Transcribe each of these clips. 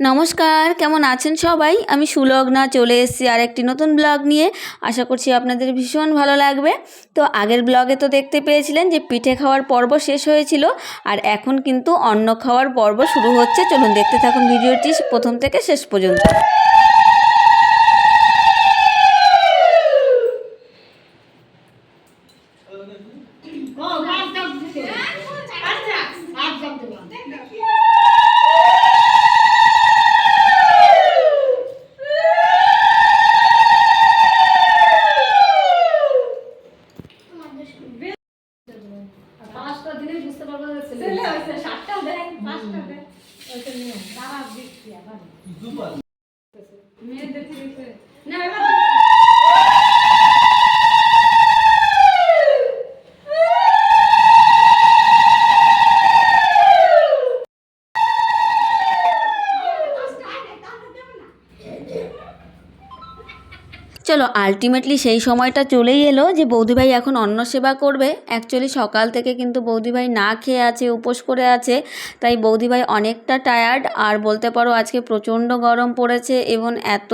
নমস্কার, কেমন আছেন সবাই? আমি সুলগ্না, চলে এসেছি আর একটি নতুন ব্লগ নিয়ে। আশা করছি আপনাদের ভীষণ ভালো লাগবে। তো আগের ব্লগে তো দেখতে পেয়েছিলেন যে পিঠে খাওয়ার পর্ব শেষ হয়েছিল, আর এখন কিন্তু অন্ন খাওয়ার পর্ব শুরু হচ্ছে। চলুন দেখতে থাকুন ভিডিওটি প্রথম থেকে শেষ পর্যন্ত। পাঁচটা বুঝতে পারব যে ছেলে ছেলে হয়েছে। সাতটাও দেয়, পাঁচটাও দেয়। ওইটা নিয়ম। তারা দিচ্ছি আবার। মেয়ে দেখে দেখে। না, এবার চলো আলটিমেটলি সেই সময়টা চলেই এলো যে বৌদিভাই এখন অন্ন সেবা করবে। অ্যাকচুয়ালি সকাল থেকে কিন্তু বৌদিভাই না খেয়ে আছে, উপোস করে আছে। তাই বৌদিভাই অনেকটা টায়ার্ড আর বলতে পারো আজকে প্রচণ্ড গরম পড়েছে এবং এত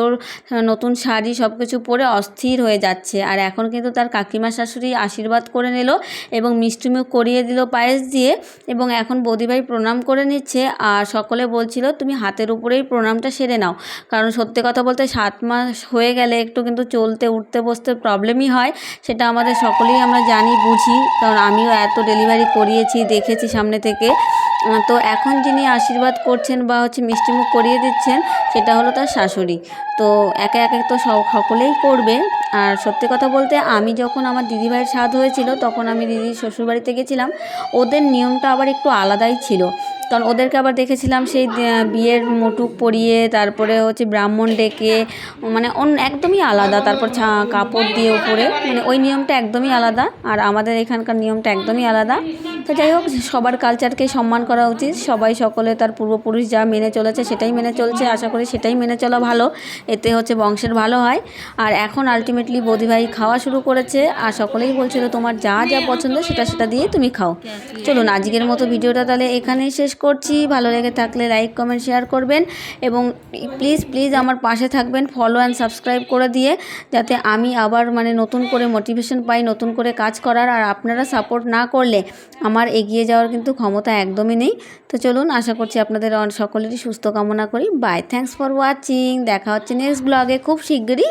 নতুন শাড়ি সব কিছু পরে অস্থির হয়ে যাচ্ছে। আর এখন কিন্তু তার কাকিমা শাশুড়ি আশীর্বাদ করে নিল এবং মিষ্টিমুখ করিয়ে দিল পায়েস দিয়ে এবং এখন বৌদিভাই প্রণাম করে নিচ্ছে। আর সকলে বলছিল, তুমি হাতের উপরেই প্রণামটা সেরে নাও। কারণ সত্যি কথা বলতে সাত মাস হয়ে গেলে একটু কিন্তু চলতে, উঠতে, বসতে প্রবলেমই হয়, সেটা আমাদের সকলেই আমরা জানি, বুঝি। কারণ আমিও এত ডেলিভারি করিয়েছি, দেখেছি সামনে থেকে। তো এখন যিনি আশীর্বাদ করছেন বা হচ্ছে মিষ্টিমুখ করিয়ে দিচ্ছেন, সেটা হলো তার শাশুড়ি। তো একে একে তো সব সকলেই করবে। আর সত্যি কথা বলতে, আমি যখন আমার দিদিভাইয়ের স্বাদ হয়েছিল, তখন আমি দিদির শ্বশুরবাড়িতে গেছিলাম, ওদের নিয়মটা আবার একটু আলাদাই ছিল। কারণ ওদেরকে আবার দেখেছিলাম সেই বিয়ের মুটুক পরিয়ে তারপরে হচ্ছে ব্রাহ্মণ ডেকে মানে অন্য একদমই আলাদা। তারপর ছা, কাপড় দিয়ে উপরে মানে ওই নিয়মটা একদমই আলাদা। আর আমাদের এখানকার নিয়মটা একদমই আলাদা। তো যাই হোক, সবার কালচারকে সম্মান করা উচিত। সবাই সকলে তার পূর্বপুরুষ যা মেনে চলেছে সেটাই মেনে চলছে। আশা করি সেটাই মেনে চলা ভালো। এতে হচ্ছে বংশের ভালো হয়। আর এখন আলটিমেটলি বৌদিভাই খাওয়া শুরু করেছে। আর সকলেই বলছিল, তোমার যা যা পছন্দ, সেটা সেটা দিয়ে তুমি খাও। চলুন, আজকের মতো ভিডিওটা তাহলে এখানেই শেষ করছি। ভালো লেগে থাকলে লাইক কমেন্ট শেয়ার করবেন। এবং প্লিজ প্লিজ আমার পাশে থাকবেন। ফলো অ্যান্ড সাবস্ক্রাইব করে দিয়ে, যাতে আমি আবার মানে নতুন করে মোটিভেশন পাই, নতুন করে কাজ করার। আর আপনারা সাপোর্ট না করলে আমার এগিয়ে যাওয়ার কিন্তু ক্ষমতা একদমই নেই। তো চলুন, আশা করছি আপনাদের অন- সকলেরই সুস্থ কামনা করি। বাই থ্যাংকস ফর ওয়াচিং দেখা হচ্ছে নেক্সট ব্লগে খুব শিগগিরই